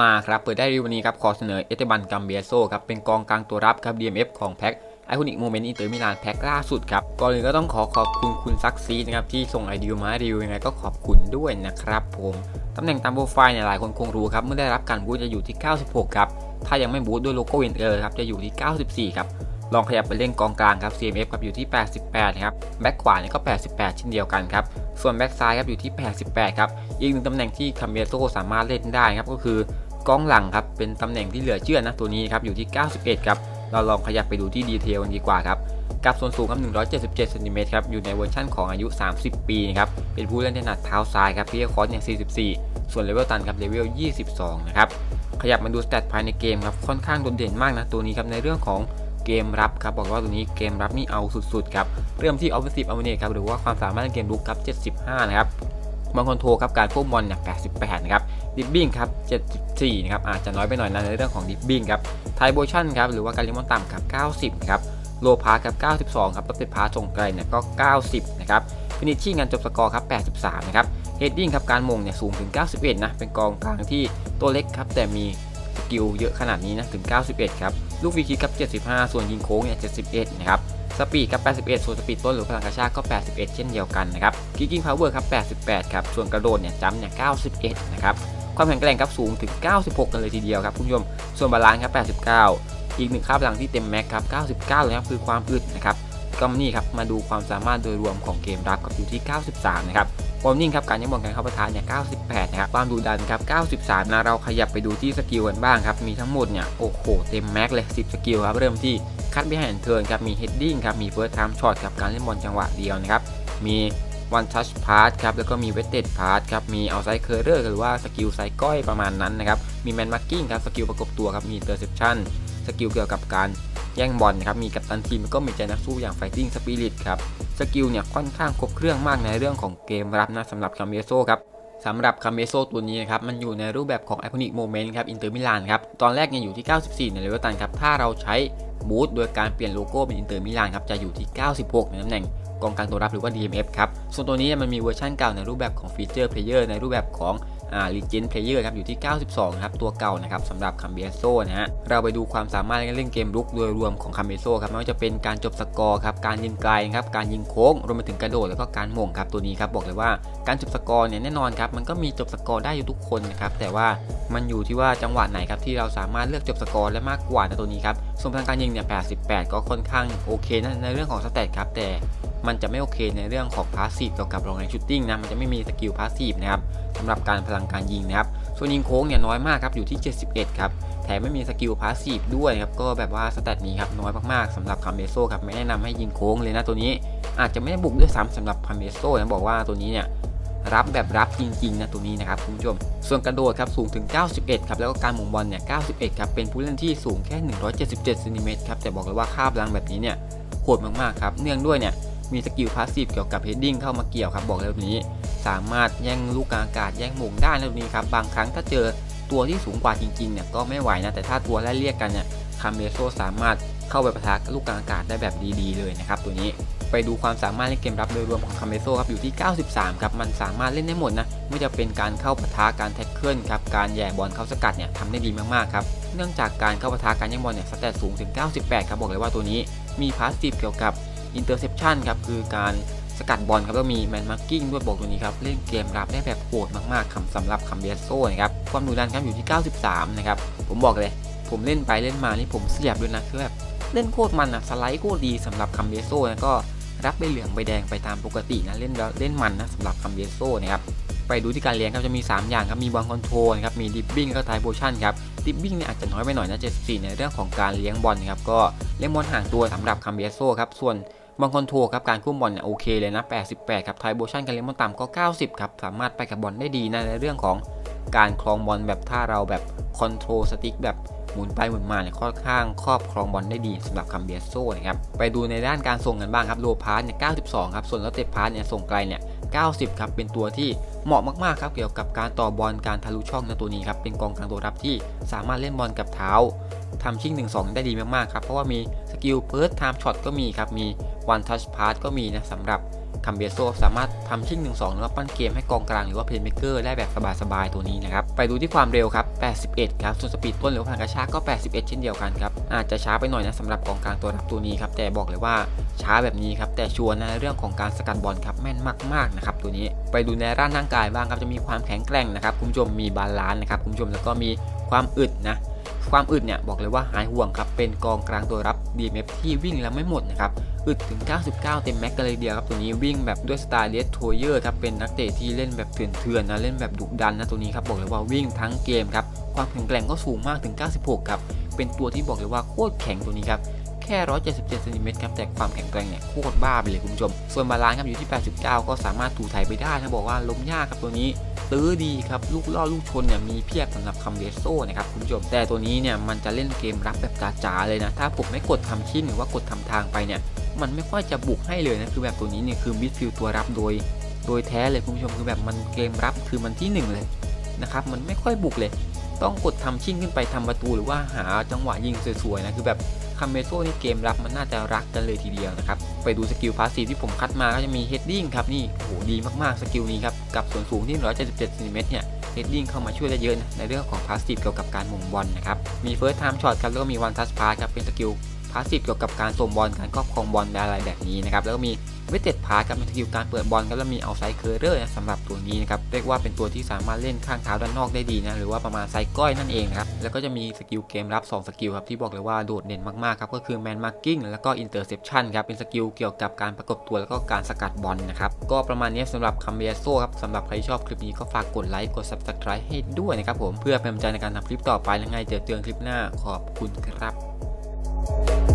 มาครับ เปิดได้รีวันนี้ครับ ขอเสนอเอเตบันกัมเบียโซครับ เป็นกองกลางตัวรับครับ DMF ของแพ็คไอคอนิกโมเมนต์อินเตอร์มิลานแพ็คล่าสุดครับ ก่อนอื่นก็ต้องขอขอบคุณคุณซักซีนะครับ ที่ส่งไอเดียมารีวิวยังไงก็ขอบคุณด้วยนะครับผมตำแหน่งตามโปรไฟล์เนี่ยหลายคนคงรู้ครับ เมื่อได้รับการบูตจะอยู่ที่ 96 ครับ ถ้ายังไม่บูตด้วยโลโก้วินเตอร์ครับจะอยู่ที่ 94 ครับลองขยับไปเล่นกองกลางครับ CMF ครับอยู่ที่ 88 ครับ แบ็คขวาเนี่ยก็ 88 เช่นเดียวกันครับ ส่วนแบ็คซ้ายครับอยู่ที่ 88 ครับ อีกหนึ่งตำแหน่งที่คาเมโซสามารถเล่นได้ครับก็คือ กองหลังครับเป็นตำแหน่งที่เหลือเชื่อนะตัวนี้ครับอยู่ที่ 91 ครับ เราลองขยับไปดูที่ดีเทลกันดีกว่าครับกับส่วนสูงครับ177เซนติเมตรครับอยู่ในเวอร์ชั่นของอายุ 30 ปีนะครับเป็นผู้เล่นถนัดเท้าซ้ายครับพี่คอร์สเนี่ย44 ส่วนเลเวลตันครับเลเวล22 นะครับขยับมาดูสเตตภายในเกมครับค่อนข้างโดดเด่นมากนะตัวนี้ครับในเรื่องของเกมรับครับบอกว่าตัวนี้เกมรับนี่เอาสุดๆครับเริ่มที่ offensive a w a r e ครับหรือว่าความสามารถในเกมรุกครับ75 นะครับบางคนโทรครับการควบบอลเนี่ย88 นะครับ ดิบบิ้งครับ 74 นะครับ อาจจะน้อยไปหน่อยนะในเรื่องของดิบบิ้งครับ ไทโบชั่นครับ หรือว่าการเลี้ยงบอลต่ำครับ 90 ครับ โลพาครับ 92 ครับรถไฟฟ้าส่งไกลเนี่ยก็ 90 นะครับ ฟินิชชิ่งกันจบสกอร์ครับ 83 นะครับ เฮดดิ้งครับ การมงเนี่ยสูงถึง 91 นะ เป็นกองกลางที่ตัวเล็กครับ แต่มีสกิลเยอะขนาดนี้นะ ถึง 91 ครับ ลูกฟรีคิกครับ 75 ส่วนยิงโค้งเนี่ย 71 นะครับสปีดครับ 81 ส่วนสปีดต้นหรือพลังกระชากก็ 81 เช่นเดียวกันนะครับ คิกกิ้งพาวเวอร์ครับ 88 ครับ ส่วนกระโดดเนี่ยจัมเนี่ย 91 นะครับ ความแข็งแกร่งครับสูงถึง 96 กันเลยทีเดียวครับคุณผู้ชม ส่วนบาลานซ์ครับ 89 อีกหนึ่งค่าพลังที่เต็มแม็กครับ 99 เลยครับคือความอึดนะครับก็นี่ครับมาดูความสามารถโดยรวมของเกมรับกับอยู่ที่ 93 นะครับความนิ่งครับการยังบอลการเข้าประทานเนี่ย 98 นะครับ ความดุดันครับ 93 นะ เราขยับไปดูที่สกิลกันบ้างครับ มีทั้งหมดเนี่ย โอ้โห เต็มแม็กเลย 10 สกิลครับ เริ่มที่คัดบิแฮนเทิร์นครับ มีเฮดดิ้งครับ มีเฟิร์สไทม์ช็อตครับ การเล่นบอลจังหวะเดียวนะครับ มี วันทัชพาร์ทครับ แล้วก็มีเวทเต็ดพาร์ทครับ มีเอาไซเคอร์เรอร์หรือว่าสกิลไซก้อยประมาณนั้นนะครับ มีแมนมาร์กิ้งครับ สกิลประกบตัวครับ มีเตอร์เซปชั่นสกิลเกี่ยวกับการแย่งบอลนะครับ มีกัปตันทีมแล้วก็มีใจนักสู้อย่าง Fighting Spirit ครับ สกิลเนี่ยค่อนข้างครบเครื่องมากในเรื่องของเกมรับนะสำหรับคาเมโซครับสำหรับคาเมโซตัวนี้นะครับ มันอยู่ในรูปแบบของ Iconic Moment ครับ อินเตอร์มิลานครับ ตอนแรกเนี่ยอยู่ที่ 94 ในเลเวลตันครับ ถ้าเราใช้บูทโดยการเปลี่ยนโลโก้เป็นอินเตอร์มิลานครับ จะอยู่ที่ 96 ในตำแหน่ง กองกลางตัวรับหรือว่า DMF ครับ ส่วนตัวนี้มันมีเวอร์ชันเก่าในรูปแบบของฟีเจอร์เพลเยอร์ในรูปแบบของอ่า Legend Player ครับอยู่ที่ 92 ครับ ตัวเก่านะครับสำหรับคัมเบโซนะฮะ เราไปดูความสามารถในการเล่นเกมลุกโดยรวมของคัมเบโซครับไม่ว่าจะเป็นการจบสกอร์ครับ การยิงไกลครับ การยิงโค้ง รวมไปถึงกระโดดแล้วก็การหม่งครับตัวนี้ครับบอกเลยว่าการจบสกอร์เนี่ยแน่นอนครับมันก็มีจบสกอร์ได้อยู่ทุกคนนะครับแต่ว่ามันอยู่ที่ว่าจังหวะไหนครับที่เราสามารถเลือกจบสกอร์และมากกว่าในตัวนี้ครับส่วนพลังการยิงเนี่ย 88 ก็ค่อนข้างโอเคนะในเรื่องของสเตตครับแต่ มันจะไม่โอเคในเรื่องของพาสซีฟเกี่ยวกับโรงแรชูตติ้งนะมันจะไม่มีสกิลพาสซีฟนะครับสำหรับการพลังการยิงนะครับส่วนยิงโค้งเนี่ยน้อยมากครับอยู่ที่ 71 ครับแถมไม่มีสกิลพาสซีฟด้วยครับก็แบบว่าสเตตนี้ครับน้อยมากๆสำหรับคาเมโซครับไม่แนะนำให้ยิงโค้งเลยนะตัวนี้ อาจจะไม่ได้บุกด้วยซ้ำสำหรับคาเมโซนะบอกว่าตัวนี้เนี่ยรับแบบรับจริงๆนะตัวนี้นะครับคุณผู้ชม ส่วนกระโดดครับสูงถึง 91 ครับแล้วก็การหม่งบอลเนี่ย 91 ครับเป็นผู้เล่นที่สูงแค่ 177เซนเมตรครับแต่บอกเลยว่าค่าพลังแบบนี้เนี่ยโหดมากๆครับเนื่องด้วยเนี่ย มีสกิลพาสซีฟเกี่ยวกับเฮดดิ้งเข้ามาเกี่ยวครับบอกเลยแบบนี้ สามารถแย่งลูกกลางอากาศแย่งหม่งได้นะตัวนี้ครับบางครั้งถ้าเจอตัวที่สูงกว่าจริงๆเนี่ยก็ไม่ไหวนะแต่ถ้าตัวไล่เรียกกันเนี่ยคาเมโซสามารถเข้าไปปะทะลูกกลางอากาศได้แบบดีๆเลยนะครับตัวนี้ไปดูความสามารถในเกมรับโดยรวมของคาเมโซครับอยู่ที่ 93 ครับมันสามารถเล่นได้หมดนะไม่จะเป็นการเข้าปะทะการแท็กเกิลครับการแย่บอลเข้าสกัดเนี่ยทำได้ดีมากๆครับเนื่องจากการเข้าปะทะการแย่งบอลเนี่ยสแตทสูงถึง 98 ครับบอกเลยว่าตัวนี้มีพาสซีฟเกี่ยวกับ อินเตอร์เซปชันครับคือการสกัดบอลครับแล้วมีแมนมาร์กิ้งด้วยบอกตัวนี้ครับเล่นเกมรับได้แบบโหดมากๆคำสำหรับคัมเบโซนะครับความดุดันครับอยู่ที่ 93 นะครับ ผมบอกเลย ผมเล่นไปเล่นมานี่ผมเสียบด้วยนะคือแบบเล่นโคตรมันอะสไลด์โคตรดีสำหรับคัมเบโซนะก็รับใบเหลืองใบแดงไปตามปกตินะเล่นเล่นมันนะสำหรับคัมเบโซนะครับไปดูที่การเลี้ยงครับจะมี 3 อย่างครับมีบอลคอนโทรลนครับมีดิปบิ้งแล้วก็ไทโบชั่นครับดิปบิ้งเนี่ยอาจจะน้อยไปหน่อยนะ74ในเรื่องของการเลี้ยงบอลนะครับก็เลี้ยงบอลห่างตัวสำหรับคัมเบโซครับส่วน บอลคอนโทรครับการคุ้มบอลเนี่ยโอเคเลยนะ 88 ครับไทโบชั่นการเลี้ยงบอลต่ำก็ 90 ครับ สามารถไปกับบอลได้ดีนะในเรื่องของการคลองบอลแบบถ้าเราแบบคอนโทรลสติ๊กแบบหมุนไปหมุนมาเนี่ยค่อนข้างครอบครองบอลได้ดีสำหรับคัมเบียโซนะครับไปดูในด้านการส่งกันบ้างครับโลพาร์เนี่ย 92 ครับ ส่วนลอเตพาร์เนี่ยส่งไกลเนี่ย 90 ครับ เป็นตัวที่เหมาะมากๆครับเกี่ยวกับการต่อบอลการทะลุช่องในตัวนี้ครับเป็นกองกลางตัวรับที่สามารถเล่นบอลกับเท้าทำชิ่ง 1-2 ได้ดีมากๆครับเพราะว่ามี กิลเพิร์ t ไทม์ช็อตก็มีครับ มี one touch pass ก็มีนะสำหรับคัมเบียโซสามารถทำชิ่ง 1 2 หรือว่าปั้นเกมให้กองกลางหรือว่าเพลย์เมเกอร์ได้แบบสบายๆตัวนี้นะครับ ไปดูที่ความเร็วครับ 81 ครับส่วนสปีดต้นหรือว่าพลังกระชากก็ 81 เช่นเดียวกันครับ อาจจะช้าไปหน่อยนะสำหรับกองกลางตัวรับตัวนี้ครับ แต่บอกเลยว่าช้าแบบนี้ครับ แต่ชัวร์นะในเรื่องของการสกัดบอลครับแม่นมากๆนะครับตัวนี้ ไปดูในร่างร่างกายบ้างครับจะมีความแข็งแกร่งนะครับคุณผู้ชมมีบาลานซ์นะครับคุณผู้ชมแล้วก็มีความอึดนะ ความอึดเนี่ยบอกเลยว่าหายห่วงครับเป็นกองกลางตัวรับ DMF ที่วิ่งแล้วไม่หมดนะครับอึดถึง 99 เต็มแม็กกันเลยเดียวครับตัวนี้วิ่งแบบด้วยสไตล์เลสโทเยอร์ครับเป็นนักเตะที่เล่นแบบเถื่อนๆนะเล่นแบบดุดันนะตัวนี้ครับบอกเลยว่าวิ่งทั้งเกมครับความแข็งแกร่งก็สูงมากถึง 96 ครับเป็นตัวที่บอกเลยว่าโคตรแข็งตัวนี้ครับแค่ 177เซนติเมตรครับแต่ความแข็งแกร่งเนี่ยโคตรบ้าไปเลยคุณผู้ชม ส่วนบาลานซ์ครับอยู่ที่ 89 ก็สามารถถูไถไปได้นะบอกว่าล้มยากครับตัวนี้ ตื้อดีครับลูกล่อลูกชนเนี่ยมีเพียบสำหรับคัมเบโซนะครับคุณผู้ชมแต่ตัวนี้เนี่ยมันจะเล่นเกมรับแบบจ๋าๆเลยนะ ถ้าผมไม่กดทำชิ้นหรือว่ากดทำทางไปเนี่ยมันไม่ค่อยจะบุกให้เลยนะคือแบบตัวนี้เนี่ยคือมิดฟิลตัวรับโดย โดยแท้เลยคุณผู้ชมคือแบบมันเกมรับคือมันที่หนึ่งเลยนะครับมันไม่ค่อยบุกเลย ต้องกดทำชิ่งขึ้นไปทำประตูหรือว่าหาจังหวะยิงสวยๆนะคือแบบ คัมเบโซนี่เกมรับมันน่าจะรักกันเลยทีเดียวนะครับ ไปดูสกิลพาสซีที่ผมคัดมาก็จะมีเฮดดิ้งครับนี่โหดีมากๆสกิลนี้ครับ กับส่วนสูงที่ 177เซนติเมตรเนี่ยเฮดดิ้งเข้ามาช่วยได้เยอะนะในเรื่องของพาสซีฟเกี่ยวกับการหม่งบอลนะครับ มีเฟิร์สไทม์ช็อตครับแล้วก็มีวันทัชพาสครับเป็นสกิล พาสซีฟเกี่ยวกับการส่งบอลการครอบครองบอลอะไรแบบนี้นะครับแล้วก็มีเวทเต็ดพาสครับเป็นสกิลการเปิดบอลครับแล้วมีเอาไซเคอร์เรอร์นะสำหรับตัวนี้นะครับเรียกว่าเป็นตัวที่สามารถเล่นข้างเท้าด้านนอกได้ดีนะหรือว่าประมาณไซก้อยนั่นเองนะครับแล้วก็จะมีสกิลเกมรับ 2 สกิลครับที่บอกเลยว่าโดดเด่นมากๆครับก็คือแมนมาร์กิ้งแล้วก็อินเตอร์เซปชันครับเป็นสกิลเกี่ยวกับการประกบตัวแล้วก็การสกัดบอลนะครับก็ประมาณนี้สำหรับคัมเบียโซครับสำหรับใครชอบคลิปนี้ก็ฝากกดไลค์กด subscribe ให้ด้วยนะครับผมเพื่อเป็นกำลังใจในการทำคลิปต่อไปและไงเจอเตือนคลิปหน้าขอบคุณครับ Bye.